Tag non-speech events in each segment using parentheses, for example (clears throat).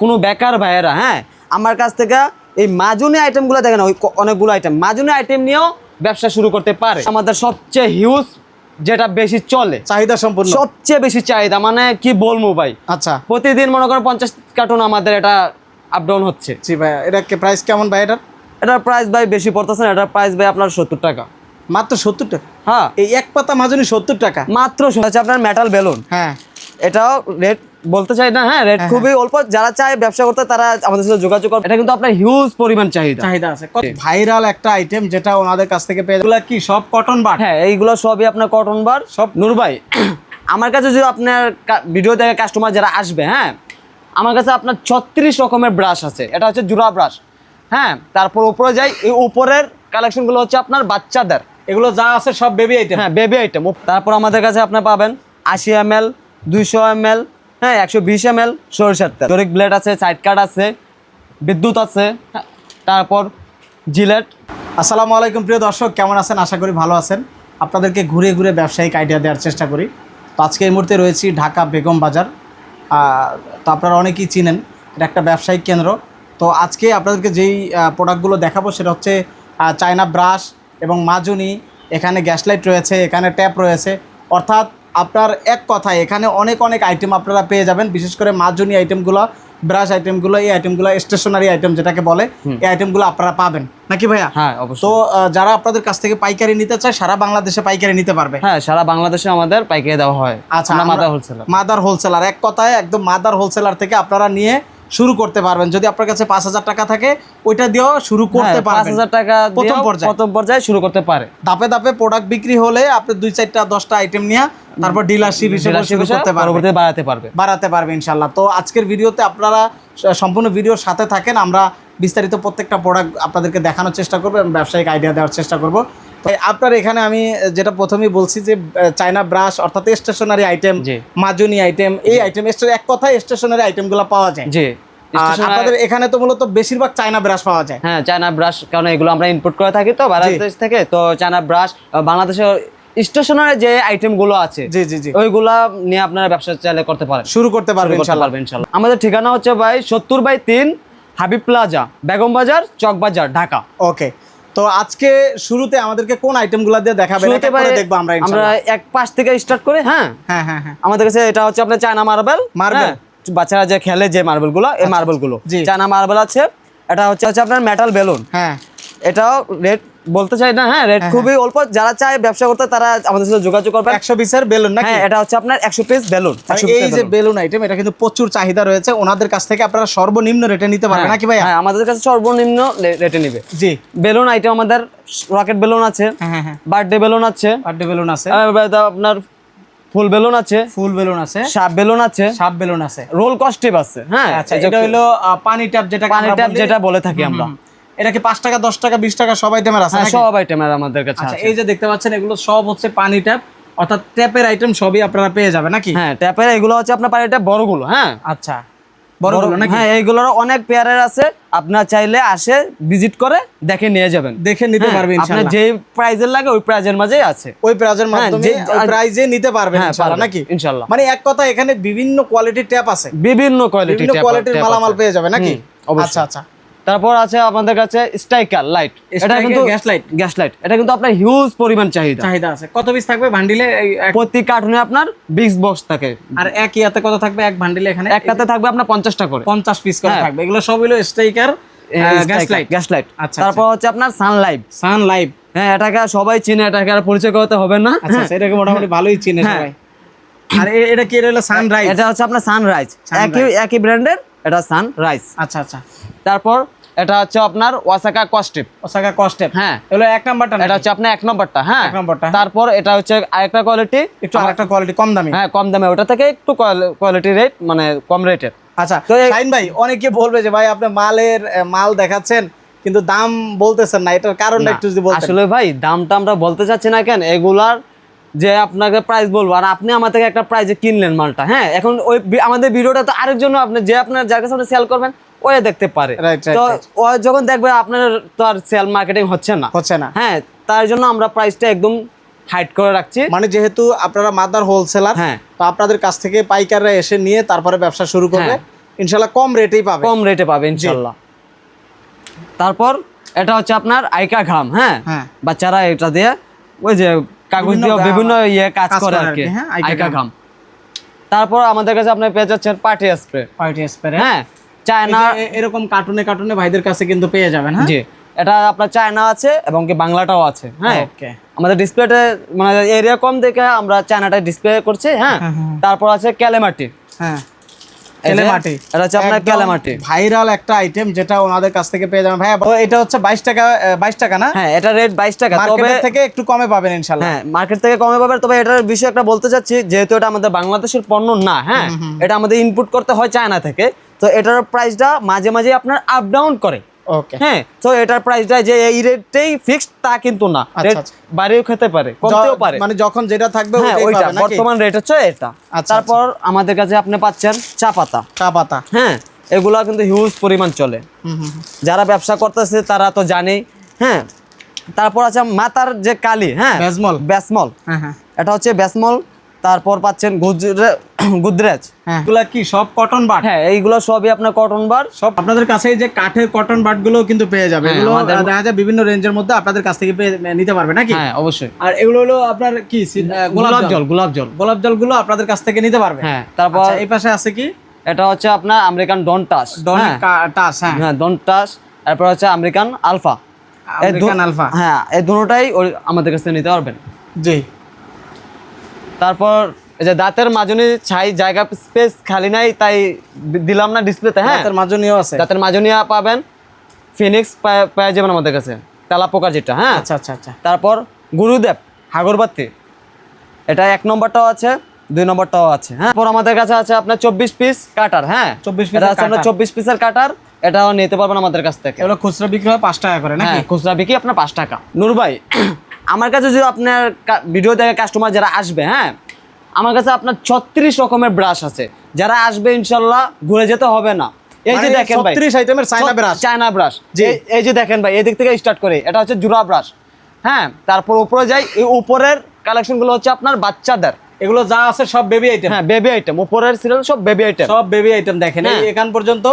কোনো বেকার ভাইয়েরা হ্যাঁ? আমার কাছ থেকে এই মাজুনি আইটেমগুলো দেখেন ওই অনেকগুলো আইটেম মাজুনি আইটেম নিয়েও ব্যবসা শুরু করতে পারে। আমাদের সবচেয়ে হিউজ যেটা বেশি চলে চাহিদা সম্পূর্ণ সবচেয়ে বেশি চাহিদা। মানে কি বলব ভাই? আচ্ছা। প্রতিদিন মনে করেন পঞ্চাশ কার্টুন আমাদের এটা আপ ডাউন হচ্ছে। জি ভাই এটা প্রাইস কেমন ভাই এটার? এটার প্রাইস ভাই বেশি পড়তেছে না এটার প্রাইস ভাই আপনার সত্তর টাকা। মাত্র সত্তর টাকা? হ্যাঁ। এই এক পাতা মাজুনি সত্তর টাকা? মাত্র হচ্ছে আপনার মেটাল বেলুন হ্যাঁ। এটাও রেট বলতে চাই না হ্যাঁ রেট খুবই অল্প। যারা চায় ব্যবসা করতে তারা আমাদের সাথে যোগাযোগ করে এটা কিন্তু আপনার হিউজ পরিমাণ চাহিদা। চাহিদা আছে। ভাইরাল একটা আইটেম যেটা ওনাদের কাছ থেকে পেয়ে এগুলা কি সব কটন বাট হ্যাঁ এইগুলো সবই আপনার কটন বার সব নূর ভাই আমার কাছে যদি আপনার ভিডিও দেখে কাস্টমার যারা আসবে হ্যাঁ আমার কাছে আপনার ছত্রিশ রকমের ব্রাশ আছে। এটা হচ্ছে জুরা ব্রাশ হ্যাঁ তারপর উপরে যাই এই উপরের কালেকশনগুলো হচ্ছে আপনার বাচ্চাদের। এগুলো যা আছে সব বেবি আইটেম হ্যাঁ বেবি আইটেম তারপর আমাদের কাছে আপনার পাবেন আশি এম এল দুইশো এম এল হ্যাঁ একশো বিশ এম এল সরিষার তেল। জরিক ব্লেড আছে সাইড কাট আছে, বিদ্যুৎ আছে, তারপর জিলেট আসসালামু আলাইকুম প্রিয় দর্শক, কেমন আছেন? আশা করি ভালো আছেন। আপনাদেরকে ঘুরে ঘুরে ব্যবসায়িক আইডিয়া দেওয়ার চেষ্টা করি। তো আজকে এই মুহূর্তে রয়েছি ঢাকা বেগম বাজার। তো আপনারা অনেকেই চিনেন, এটা একটা ব্যবসায়িক কেন্দ্র। তো আজকে আপনাদেরকে যেই প্রোডাক্টগুলো দেখাবো সেটা হচ্ছে চায়না ব্রাশ এবং মাজুনি। এখানে গ্যাস লাইট রয়েছে, এখানে ট্যাপ রয়েছে। অর্থাৎ আপনার এক কথায় এখানে অনেক অনেক আইটেম আপনারা পেয়ে যাবেন। বিশেষ করে মাজুনি আইটেমগুলো ব্রাশ আইটেমগুলো এই আইটেমগুলো স্টেশনারি আইটেম যেটাকে বলে এই আইটেমগুলো আপনারা পাবেন। নাকি ভাইয়া? হ্যাঁ অবশ্যই। তো যারা আপনাদের কাছ থেকে পাইকারি নিতে চায় সারা বাংলাদেশে পাইকারি নিতে পারবে। হ্যাঁ সারা বাংলাদেশে আমাদের পাইকারি দেওয়া হয়। আচ্ছা মাদার হোলসেলার মাদার হোলসেলার এক কথায় একদম মাদার হোলসেলার থেকে আপনারা নিয়ে শুরু করতে পারবেন। যদি আপনার কাছে পাঁচ হাজার টাকা থাকে ওইটা দিয়েও শুরু করতে হ্যাঁ, পাঁচ পারবেন। হাজার টাকা প্রথম পর্যায়ে। প্রথম পর্যায়ে শুরু করতে পারে। ধাপে ধাপে প্রোডাক্ট বিক্রি হলে আপনি দুই চারটা দশটা আইটেম নিয়ে তারপর ডিলারশিপ হিসেবে শুরু করতে পারবেন। বাড়াতে পারবে। বাড়াতে পারবে ইনশাল্লাহ তো আজকের ভিডিওতে আপনারা সম্পূর্ণ ভিডিওর সাথে থাকেন। আমরা বিস্তারিত প্রত্যেকটা প্রোডাক্ট আপনাদেরকে দেখানোর চেষ্টা করব এবং ব্যবসায়িক আইডিয়া দেওয়ার চেষ্টা করব। আপনার এখানে আমি যেটা প্রথমেই বলছি যে চায়না ব্রাশ অর্থাৎ স্টেশনারি আইটেম মাজুনি আইটেম এই আইটেম এক কথায় স্টেশনারি আইটেমগুলো পাওয়া যায়। আর আপনাদের এখানে তো মূলত বেশিরভাগ চায়না ব্রাশ পাওয়া যায়। হ্যাঁ চায়না ব্রাশ কারণ এগুলো আমরা ইনপুট করে থাকি তো বাংলাদেশ থেকে। তো চায়না ব্রাশ বাংলাদেশের স্টেশনারি যে আইটেমগুলো আছে জি জি জি। ওইগুলা নিয়ে আপনারা ব্যবসা চাইলে করতে পারেন। শুরু করতে পারবেন শুরু করতে ইনশাল্লাহ। আমাদের ঠিকানা হচ্ছে ভাই সত্তর বাই তিন হাবিব প্লাজা বেগম বাজার চক বাজার ঢাকা। ওকে। তো আজকে শুরুতে আমাদেরকে কোন আইটেমগুলো দিয়ে দেখাবেন? এটা করে দেখব আমরা আমরা এক পাশ থেকে স্টার্ট করে হ্যাঁ? হ্যাঁ হ্যাঁ হ্যাঁ। আমাদের কাছে এটা হচ্ছে আপনার চায়না মার্বেল Marble? বাচ্চারা যে খেলে যে মার্বেলগুলো এই মার্বেলগুলো জি। চায়না মার্বেল আছে এটা হচ্ছে হচ্ছে আপনার মেটাল বেলুন হ্যাঁ। এটাও রেট বলতে চাই না হ্যাঁ রেট খুবই অল্প যারা চায় ব্যবসা করতে তারা আমাদের সাথে যোগাযোগ করবে একশো পিসের বেলুন নাকি? হ্যাঁ এটা হচ্ছে আপনার একশো পিস বেলুন আর এই যে বেলুন আইটেম এটা কিন্তু প্রচুর চাহিদা রয়েছে। ওনাদের কাছ থেকে আপনারা সর্বনিম্ন রেটে নিতে পারবেন নাকি ভাইয়া? হ্যাঁ আমাদের কাছে সর্বনিম্ন রেটে নিবে। জি। বেলুন আইটেম আমাদের রকেট বেলুন আছে হ্যাঁ হ্যাঁ হ্যাঁ। বার্থডে বেলুন আছে। বার্থডে বেলুন আছে। আপনার ফুল বেলুন আছে ফুল বেলুন আছে। সাপ বেলুন আছে সাপ বেলুন আছে। রোল কস্টিভ আছে হ্যাঁ আচ্ছা এটা হলো পানি ট্যাপ যেটা পানি ট্যাপ যেটা বলে থাকি আমরা। এটা কি পাঁচ টাকা দশ টাকা বিশ টাকা সব আইটেমের আছে হ্যাঁ? সব আইটেমের আমাদের কাছে আচ্ছা এই যে দেখতে পাচ্ছেন এগুলো সব হচ্ছে পানি ট্যাপ। অর্থাৎ ট্যাপের আইটেম সবই আপনারা পেয়ে যাবেন নাকি? হ্যাঁ ট্যাপের এগুলো হচ্ছে আপনার পানি ট্যাপ বড়গুলো হ্যাঁ। আচ্ছা। হ্যাঁ এইগুলোর অনেক পেয়ারের আছে। আপনার চাইলে আসে ভিজিট করে দেখে নিয়ে যাবেন। দেখে নিতে পারবেন আপনার যে প্রাইজের লাগে ওই প্রাইজের আছে। ওই প্রাইজের মাধ্যমে প্রাইজে নিতে পারবেন হ্যাঁ ইনশাআল্লাহ নাকি? ইনশাআল্লাহ মানে এক কথা এখানে বিভিন্ন কোয়ালিটির ট্যাপ আছে। বিভিন্ন কোয়ালিটি বিভিন্ন কোয়ালিটির মালামাল পেয়ে যাবে নাকি। আচ্ছা আচ্ছা। তারপর আছে আমাদের কাছে স্ট্রাইকার লাইট এটা কিন্তু গ্যাস লাইট গ্যাস লাইট এটা কিন্তু আপনার হিউজ পরিমাণ চাহিদা। চাহিদা আছে। কত পিস থাকবে এক- প্রতি কার্টুনে আপনার বিশ বক্স থাকে। আর এক ইয়াতে কত থাকবে? এক বান্ডিলে এখানে? একটাতে থাকবে আপনার পঞ্চাশটা করে। পঞ্চাশ পিস করে হ্যাঁ। থাকবে। এগুলো সব হলো striker gas light gas light আচ্ছা, তারপর হচ্ছে আপনার সানলাইট সান লাইভ হ্যাঁ এটাকে সবাই চিনে এটাকে আর পরিচয় করতে হবে না। আচ্ছা আচ্ছা, এটাকে মোটামুটি ভালোই চিনে হ্যাঁ। সবাই। আর এটা কি? এটা হলো সানরাইজ এটা হচ্ছে আপনার সানরাইজ একই একই ব্র্যান্ডের এটা সানরাইজ আচ্ছা আচ্ছা। তারপর এটা হচ্ছে আপনার ওয়াসাকা কস্টিপ ওসাকা কস্টেপ হ্যাঁ। এগুলো এক নাম্বারটা এটা হচ্ছে আপনার এক নম্বরটা হ্যাঁ। এক নম্বরটা, হ্যাঁ। তারপর এটা হচ্ছে আরেকটা কোয়ালিটি একটু আরেকটা কোয়ালিটি কম দামি। হ্যাঁ কম দামে। ওটা থেকে একটু কোয়ালিটি রেট মানে কম রেটের আচ্ছা তো শাইন ভাই অনেকে বলবে যে ভাই আপনি মালের মাল দেখাচ্ছেন কিন্তু দাম বলতেছেন না। এটার কারণটা একটু যদি বলতেন। আসলে ভাই দামটা আমরা বলতে চাচ্ছি না কেন? এগুলার যে আপনাকে প্রাইস বলব। আর আপনি আমার থেকে একটা প্রাইজে কিনলেন মালটা হ্যাঁ? এখন ওই আমাদের ভিডিওটা তো আরেক জন্য আপনি যে আপনার যার কাছে আপনি সেল করবেন ওই দেখতে পারে। তো ও যখন দেখবে আপনার তো আর সেল মার্কেটিং হচ্ছে না। হচ্ছে না। হ্যাঁ তার জন্য আমরা প্রাইসটা একদম হাইট করে রাখছি। মানে যেহেতু আপনারা মাদার হোলসেলার হ্যাঁ। তো আপনাদের কাছ থেকে পাইকাররা এসে নিয়ে তারপরে ব্যবসা শুরু করবে। হ্যাঁ। ইনশাল্লাহ কম রেটেই পাবে। কম রেটে পাবে ইনশাল্লাহ। তারপর এটা হচ্ছে আপনার আইকা ঘাম হ্যাঁ? হ্যাঁ। বাচ্চারা এটা দিয়ে ওই যে কাগজ দিয়ে বিভিন্ন ইয়ে কাজ করে আর কি। হ্যাঁ, আইকা ঘাম। তারপর আমাদের কাছে আপনি পেয়ে যাচ্ছেন পার্টি স্প্রে। Party spray. হ্যাঁ চায়না এরকম কার্টুনে কার্টুনে ভাইদের কাছে কিন্তু পেয়ে যাবেন হ্যাঁ? জি এটা আপনার চায়না আছে এবং কি বাংলাটাও আছে হ্যাঁ? ওকে। আমাদের ডিসপ্লেতে মানে এরিয়া কম দেখে আমরা চায়নাটা ডিসপ্লে করছি হ্যাঁ? হ্যাঁ, হ্যাঁ। তারপর আছে ক্যালেমাটি। হ্যাঁ। কেলেমাটি। এটা হচ্ছে আপনার ক্যালেমাটি ভাইরাল একটা আইটেম যেটা ওনাদের কাছ থেকে পেয়ে যাবেন। এটা হচ্ছে বাইশ টাকা বাইশ টাকা না? হ্যাঁ এটা রেট বাইশ টাকা। তবে থেকে একটু কমে পাবেন হ্যাঁ মার্কেট থেকে কমে পাবেন। তবে এটার বিষয়ে একটা বলতে চাচ্ছি যেহেতু এটা আমাদের বাংলাদেশের পণ্য না হ্যাঁ এটা আমাদের ইনপুট করতে হয় চায়না থেকে। তো এটার প্রাইসটা মাঝে মাঝে আপনার আপ ডাউন করে। ওকে হ্যাঁ তো এটার প্রাইসটা যে এই রেটেই ফিক্সড তা কিন্তু না। আচ্ছা, আচ্ছা। বাড়িও খেতে পারে কমতেও পারে। মানে যখন যেটা থাকবে হ্যাঁ ওইটা বর্তমান রেট হচ্ছে এটা। আচ্ছা, তারপর আমাদের কাছে আপনি পাচ্ছেন চা পাতা। চা পাতা। হ্যাঁ এগুলা কিন্তু হিউজ পরিমাণ চলে। যারা ব্যবসা করতেছে তারা তো জানেই। হ্যাঁ তারপর আছে মাতার যে কালি হ্যাঁ ব্যাসমল হ্যাঁ হ্যাঁ। এটা হচ্ছে ব্যাসমল তারপর পাচ্ছেন গুদরেজ (clears throat) হ্যাঁ। এগুলা কি সব কটন বাট হ্যাঁ এইগুলো সবই আপনার কটন বার সব আপনাদের কাছে এই যে কাঠের কটন বাটগুলো কিন্তু পেয়ে যাবে। হ্যাঁ, এগুলো দেখা যায় বিভিন্ন রেঞ্জের মধ্যে আপনাদের কাছ থেকে পেয়ে নিতে পারবে নাকি? হ্যাঁ অবশ্যই। আর এগুলো হলো আপনার কি গোলাপ জল গোলাপ জল। গোলাপ জলগুলো আপনাদের কাছ থেকে নিতে পারবে। হ্যাঁ তারপর আচ্ছা, এই পাশে আছে কি? এটা হচ্ছে আপনার আমেরিকান ডন টাস। ডন টাস হ্যাঁ। হ্যাঁ ডন টাস তারপর হচ্ছে আমেরিকান আলফা। American alpha. হ্যাঁ এই দুটোটাই আমাদের কাছে নিতে পারবেন। জি। তারপর এই যে দাঁতের মাজনি ছাই জায়গা স্পেস খালি নাই তাই দিলাম না ডিসপ্লেতে হ্যাঁ? হাতের মাজনীয় আছে। দাঁতের মাজনিয়া পাবেন। ফিনিক্স পায়- যাবেন আমাদের কাছে। তেলা পোকা যেটা হ্যাঁ? আচ্ছা আচ্ছা আচ্ছা। তারপর গুরুদেব হাগরবাতি। এটা এক নম্বরটাও আছে দুই নম্বরটাও আছে হ্যাঁ? তারপর আমাদের কাছে আছে আপনার চব্বিশ পিস কাটার হ্যাঁ? চব্বিশ পিস আছে আপনার চব্বিশ পিসের কাটার এটাও নিতে পারবেন আমাদের কাছ থেকে। এগুলো খুচরা বিক্রি হয় পাঁচ টাকা করে নাকি? হ্যাঁ খুচরা বিক্রি আপনার পাঁচ টাকা। নূর ভাই আমার কাছে যদি আপনার ভিডিও দেখে কাস্টমার যারা আসবে হ্যাঁ আমার কাছে আপনার ছত্রিশ রকমের ব্রাশ আছে। যারা আসবে ইনশাল্লাহ ঘুরে যেতে হবে না। এই যে মানে দেখেন ভাই 36 আইটেমের চায়না ব্রাশ চায়না ব্রাশ। এই যে দেখেন ভাই থেকে স্টার্ট করে। এটা হচ্ছে জুরা ব্রাশ হ্যাঁ তারপর উপরে যাই এই উপরের কালেকশনগুলো হচ্ছে আপনার বাচ্চাদের। এগুলো যা আছে সব বেবি আইটেম হ্যাঁ বেবি আইটেম উপরের সিরিয়াল সব বেবি আইটেম সব বেবি আইটেম দেখেন। হ্যাঁ। এখান পর্যন্ত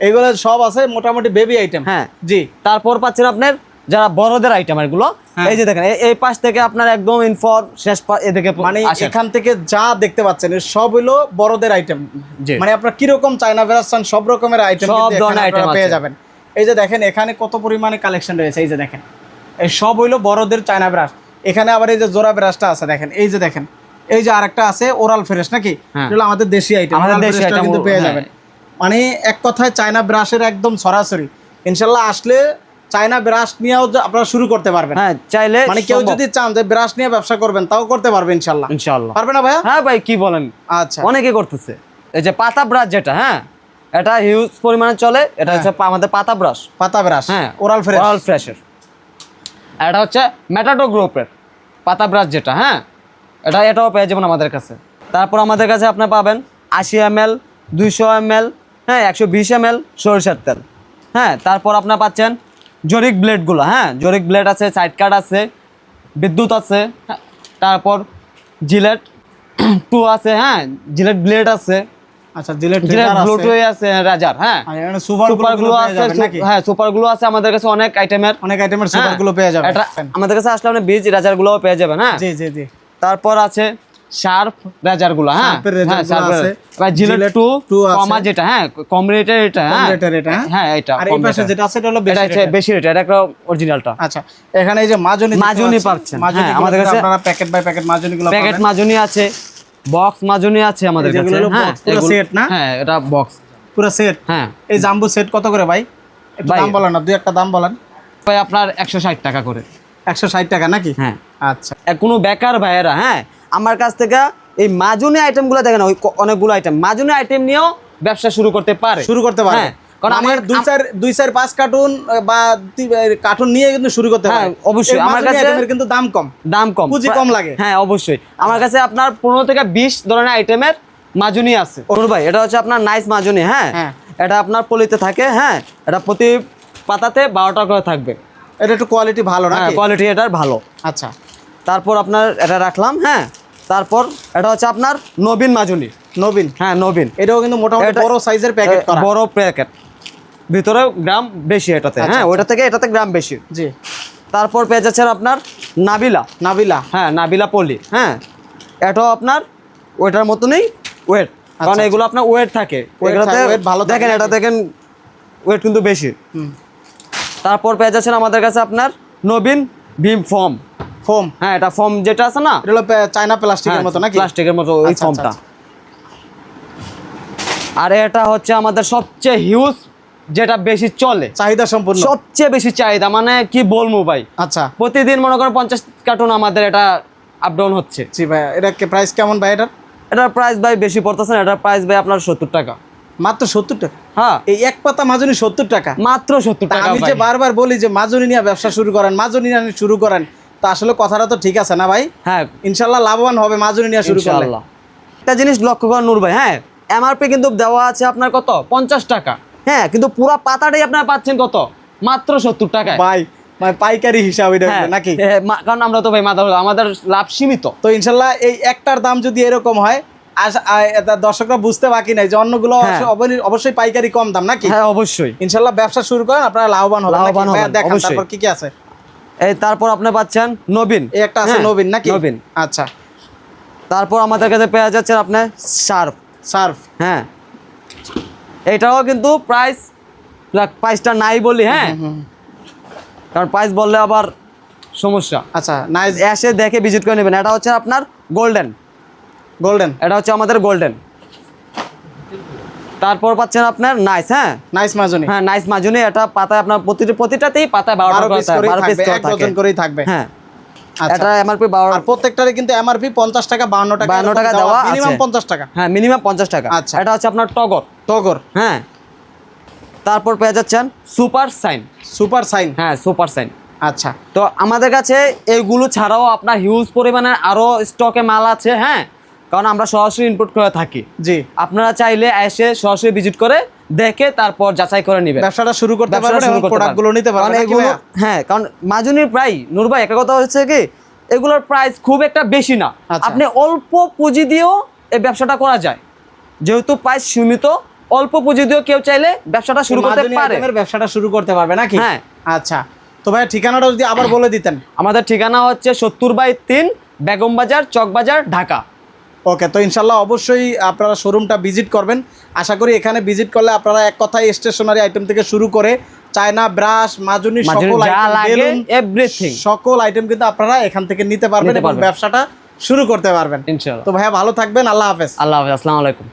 এগুলো সব আছে মোটামুটি বেবি আইটেম হ্যাঁ। জি। তারপর পাচ্ছেন আপনার যারা বড়দের আইটেম এগুলো হ্যাঁ। এই যে দেখেন এই- পাশ থেকে আপনার একদম ইনফর শেষ এদিকে মানে এখান থেকে যা দেখতে পাচ্ছেন সব হইল বড়দের আইটেম মানে আপনার কীরকম চায়না ভেরাসান সব রকমের আইটেম সব ধরনের item পেয়ে যাবেন। এই যে দেখেন এখানে কত পরিমাণে কালেকশন রয়েছে এই যে দেখেন। এই সব হইল বড়দের চায়না ব্রাশ এখানে আবার এই যে জোড়া ব্রাশটা আছে দেখেন এই যে দেখেন। এই যে আরেকটা আছে ওরাল ফ্রেশ নাকি? হ্যাঁ। এগুলো আমাদের দেশি আইটেম আমাদের দেশি item, কিন্তু পেয়ে হ্যাঁ। যাবেন। মানে এক কথায় চায়না ব্রাশের একদম সরাসরি। ইনশাল্লাহ আসলে চায়না ব্রাশ নিয়েও আপনারা শুরু করতে পারবেন। হ্যাঁ চাইলে মানে কেউ যদি চান যে ব্রাশ নিয়ে ব্যবসা করবেন তাও করতে পারবেন ইনশাল্লাহ ইনশাআল্লাহ। পারবে না ভাইয়া? হ্যাঁ ভাই কি বলেন? আচ্ছা। অনেকে করতেছে। এই যে পাতা ব্রাশ যেটা হ্যাঁ এটা হিউজ পরিমাণে চলে। এটা হচ্ছে আমাদের পাতা ব্রাশ। পাতা ব্রাশ হ্যাঁ ওরাল ফ্রেশ অরাল ফ্রেশের আর এটা হচ্ছে ম্যাটাডো গ্রুপের পাতা ব্রাশ যেটা হ্যাঁ এটা এটাও পেয়ে যাবেন আমাদের কাছে। তারপর আমাদের কাছে আপনি পাবেন আশি এম এল দুইশো এম এল হ্যাঁ একশো বিশ এম এল সরিষার তেল। হ্যাঁ তারপর আপনার পাচ্ছেন জরিক ব্লেডগুলো হ্যাঁ? জরিক ব্লেড আছে সাইড কাট আছে বিদ্যুৎ আছে হ্যাঁ, তারপর জিলেট (clears throat) টু আছে হ্যাঁ? জিলেট ব্লেড আছে। আচ্ছা জিলেট জিলেট ট্রিগার আছে। রাজার হ্যাঁ? সুপার সুপারগুলো আছে হ্যাঁ সুপার গ্লু আছে আমাদের কাছে অনেক আইটেমের অনেক আইটেমের সুপারগুলো পেয়ে যাবেন। আমাদের কাছে আসলে আপনি বীজ রাজারগুলো পেয়ে যাবেন হ্যাঁ? জি জি জি। তারপর আছে শার্প রাজারগুলো হ্যাঁ? হ্যাঁ, আছে। জিলেট টু কমা যেটা হ্যাঁ কম রেটের এটা হ্যাঁ? রেটের এটা, হ্যাঁ? হ্যাঁ এটা আর এই পাশে যেটা আছে এটা হলো বেশি রেটের। বেশি রেট এটা একটা অরিজিনালটা আচ্ছা এখানে এই যে মাজনি দেখতে মাজনি পাচ্ছেন। মাজনি হ্যাঁ, আমাদের কাছে- আপনারা প্যাকেট বাই প্যাকেট প্যাকেট মাজনি আছে বক্স মাজনি আছে আমাদের কাছে হ্যাঁ পুরো set না? হ্যাঁ এটা বক্স পুরো সেট হ্যাঁ। এই জাম্বো সেট কত করে ভাই? একটু দাম বলেন না দুই একটা দাম বলেন। ভাই আপনার একশো ষাট টাকা করে। একশো ষাট টাকা নাকি? হ্যাঁ। আচ্ছা। কোনো বেকার ভাইয়েরা হ্যাঁ আমার কাছ থেকে এই মাজুনি আইটেমগুলো দেখেন ওই অনেকগুলো আইটেম মাজুনি আইটেম নিয়েও ব্যবসা শুরু করতে পারে। শুরু করতে পারে। হ্যাঁ, কারণ মানে আমার দুই চার দুই চার পাঁচ কার্টুন বা কার্টুন নিয়ে কিন্তু শুরু করতে হ্যাঁ, পারে। অবশ্যই। আমার কাছে- কিন্তু দাম কম। দাম কম। পুঁজি কম লাগে। হ্যাঁ অবশ্যই। আমার কাছে আপনার পনেরো থেকে বিশ ধরনের আইটেমের মাজুনি আছে। অনুর ভাই এটা হচ্ছে আপনার নাইস মাজুনি হ্যাঁ? হ্যাঁ। এটা আপনার পলিতে থাকে হ্যাঁ? এটা প্রতি পাতাতে বারোটা করে থাকবে। এটা একটু কোয়ালিটি ভালো না হ্যাঁ কোয়ালিটি এটার ভালো। আচ্ছা। তারপর আপনার এটা রাখলাম হ্যাঁ? তারপর এটা হচ্ছে আপনার নবীন মাজুনি। নবীন? হ্যাঁ নবীন। এটাও কিন্তু মোটামুটি বড় সাইজের প্যাকেট করা। বড় প্যাকেট ভিতরে গ্রাম বেশি এটাতে আচ্ছা, হ্যাঁ? আচ্ছা। ওইটা থেকে এটাতে গ্রাম বেশি। জি। তারপর পেয়ে যাচ্ছেন আপনার নাবিলা। নাবিলা। হ্যাঁ নাবিলা পলি হ্যাঁ? এটাও আপনার ওইটার মতনই ওয়েট কারণ আচ্ছা। এগুলো আপনার ওয়েট থাকে। এগুলোতে ভালো দেখেন এটা দেখেন ওয়েট কিন্তু বেশি। তারপর পেয়ে যাচ্ছেন আমাদের কাছে আপনার নবীন ভীম ফর্ম ফোম? হ্যাঁ এটা ফর্ম যেটা আছে না? এটা হলো চায়না প্লাস্টিকের মতো নাকি? প্লাস্টিকের মতো ওই আচ্ছা, ফর্মটা আচ্ছা, আর এটা হচ্ছে আমাদের সবচেয়ে হিউজ যেটা বেশি চলে। চাহিদা সম্পূর্ণ? সবচেয়ে বেশি চাহিদা মানে কি বলব ভাই? আচ্ছা। প্রতিদিন মনে করেন পঞ্চাশ কার্টুন আমাদের এটা আপ ডাউন হচ্ছে। জি ভাই এটা প্রাইস কেমন ভাই এটার? এটার প্রাইস ভাই বেশি পড়তেছে না এটার প্রাইস ভাই আপনার সত্তর টাকা। মাত্র সত্তর টাকা? হ্যাঁ। এই এক পাতা মাজুনি সত্তর টাকা? মাত্র সত্তর টাকা আমি। যে বারবার বলি যে মাজুনি নিয়ে ব্যবসা শুরু করেন মাজুনি নিয়ে শুরু করেন তা আসলে কথাটা তো ঠিক আছে না ভাই? হ্যাঁ। ইনশাল্লাহ লাভবান হবে মাজুনি নিয়ে শুরু করলে। একটা জিনিস লক্ষ্য করেন নূর ভাই হ্যাঁ এমআরপি কিন্তু দেওয়া আছে আপনার কত? পঞ্চাশ টাকা। হ্যাঁ কিন্তু পুরো পাতাটাই আপনারা পাচ্ছেন কত? মাত্র সত্তর টাকায়। ভাই মানে পাইকারি হিসাব এটা হ্যাঁ, নাকি? কারণ আমরা তো ভাই মাথা আমাদের লাভ সীমিত। তো ইনশাল্লাহ এই একটার দাম যদি এরকম হয় দর্শকরা বুঝতে বাকি নাই যে অন্যগুলো হ্যাঁ। অবশ্যই পাইকারি কম দাম নাকি? হ্যাঁ অবশ্যই। ইনশাল্লাহ ব্যবসা শুরু করেন আপনারা লাভবান হবেন? লাভবান হবেন, দেখান তারপর কি কি আছে। এই তারপর আপনি পাচ্ছেন নবীন। এই একটা আছে হ্যাঁ, নবীন নাকি? নবীন। আচ্ছা। তারপর আমাদের কাছে পেয়ে যাচ্ছেন আপনার শার্প সার্ফ। হ্যাঁ। এটাও কিন্তু প্রাইস প্রাইসটা নাই বলি হ্যাঁ? কারণ প্রাইস বললে আবার সমস্যা। আচ্ছা নাই এসে দেখে ভিজিট করে নেবেন। এটা হচ্ছে আপনার গোল্ডেন গোল্ডেন এটা হচ্ছে আমাদের গোল্ডেন তারপর পাচ্ছেন আপনার নাইস হ্যাঁ? নাইস মাজুনি। হ্যাঁ নাইস মাজুনি এটা পাতায় আপনার প্রতিটি প্রতিটাতেই পাতায় বারো বারো পিস করেই বারো পিস থাকবে করে থাকে। করেই থাকবে। হ্যাঁ। আচ্ছা। এটা এমআরপি বারো আর প্রত্যেকটারে কিন্তু এমআরপি পঞ্চাশ টাকা বাউন্ন টাকা 52 টাকা দেওয়া মিনিমাম আছে। পঞ্চাশ টাকা। হ্যাঁ মিনিমাম পঞ্চাশ টাকা। আচ্ছা। এটা হচ্ছে আপনার টগর। টগর। হ্যাঁ। তারপর পেয়ে যাচ্ছেন সুপার সাইন। Super sign. হ্যাঁ সুপার সাইন। আচ্ছা। তো আমাদের কাছে এইগুলো ছাড়াও আপনার হিউজ পরিমাণে আরও স্টকে মাল আছে হ্যাঁ? কারণ আমরা সরাসরি ইনপুট করে থাকি। জি। আপনারা চাইলে এসে সরাসরি ভিজিট করে দেখে তারপর যাচাই করে নেবেন। ব্যবসাটা শুরু করতে পারবেন প্রোডাক্টগুলো নিতে পারবেন এগুলো হ্যাঁ কারণ মাজুনির প্রায় নূর ভাই একটা কথা হচ্ছে কি এগুলোর প্রাইস খুব একটা বেশি না। আচ্ছা। আপনি অল্প পুঁজি দিয়েও এই ব্যবসাটা করা যায়। যেহেতু প্রাইস সীমিত অল্প পুঁজি দিয়েও কেউ চাইলে ব্যবসাটা শুরু করতে পারে। ব্যবসাটা শুরু করতে পারবে নাকি? হ্যাঁ। আচ্ছা। তো ভাই ঠিকানাটা যদি আবার বলে দিতেন। আমাদের ঠিকানা হচ্ছে সত্তর বাই তিন বেগম বাজার চকবাজার ঢাকা। ওকে তো ইনশাল্লাহ অবশ্যই আপনারা শোরুমটা ভিজিট করবেন। আশা করি এখানে ভিজিট করলে আপনারা এক কথায় স্টেশনারি আইটেম থেকে শুরু করে চায়না ব্রাশ মাজুনি সকল আইটেম এভরিথিং সকল আইটেম কিন্তু আপনারা এখান থেকে নিতে পারবেন এবং ব্যবসাটা শুরু করতে পারবেন। ইনশাল্লাহ। তো ভাইয়া ভালো থাকবেন আল্লাহ হাফেজ। আল্লাহ হাফেজ আসসালামু আলাইকুম।